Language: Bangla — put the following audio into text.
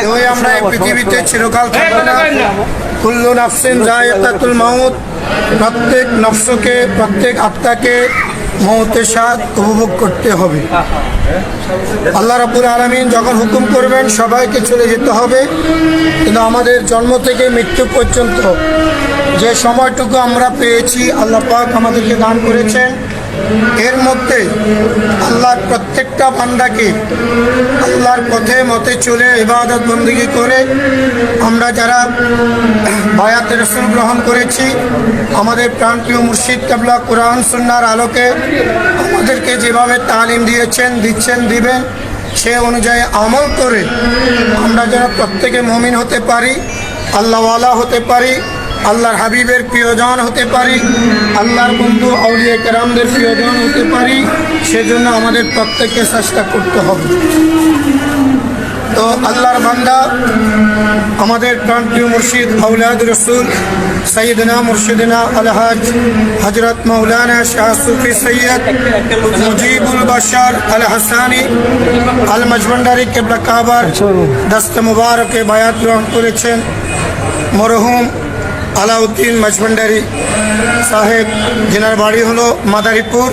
কেউই আমরা এই পৃথিবীতে চিরকাল থাকব না। কুল্লু নাফসিন জায়তাতুল মাউত। প্রত্যেক নফসকে, প্রত্যেক আত্মাকে মৌতের স্বাদ উপভোগ করতে হবে। আল্লাহ রাবুল আলমিন যখন হুকুম করবেন, সবাইকে চলে যেতে হবে। কিন্তু আমাদের জন্ম থেকে মৃত্যু পর্যন্ত যে সময়টুকু আমরা পেয়েছি, আল্লাহ পাক আমাদেরকে দান করেছেন। এর মধ্যে আল্লাহর প্রত্যেকটা বান্দাকে আল্লাহর পথে, মতে চলে ইবাদত বন্দী করে আমরা যারা বায়াত রসুল গ্রহণ করেছি, আমাদের প্রাণপ্রিয় মুর্শিদ কাবলা কোরআন সুন্নার আলোকে আমাদেরকে যেভাবে তালিম দিয়েছেন, দিচ্ছেন, দিবেন, সে অনুযায়ী আমল করে আমরা যেন প্রত্যেকে মমিন হতে পারি, আল্লাহওয়ালা হতে পারি আল্লাহর হাবিবের প্রিয়জন হতে পারি, আল্লাহর বন্ধু আউলিয়া কেরামদের প্রিয়জন হতে পারি, সেজন্য আমাদের প্রত্যেককে চেষ্টা করতে হবে। তো আল্লাহর বান্দা, আমাদের প্রাণপ্রিয় মুর্শিদ আউলাদ রসুল সৈয়দনা মুর্শিদনা আলহাজ হজরত মৌলানা শাহ সুফি সৈয়দ মুজিবুল বাশার আল হাসানি আল মজমন্ডারি কেবলা কাবার দস্ত মুবারকে বায়াত গ্রহণ করেছেন। মরহুম আলাউদ্দিন মজমন্ডারি সাহেব যেনার বাড়ি হলো মাদারীপুর।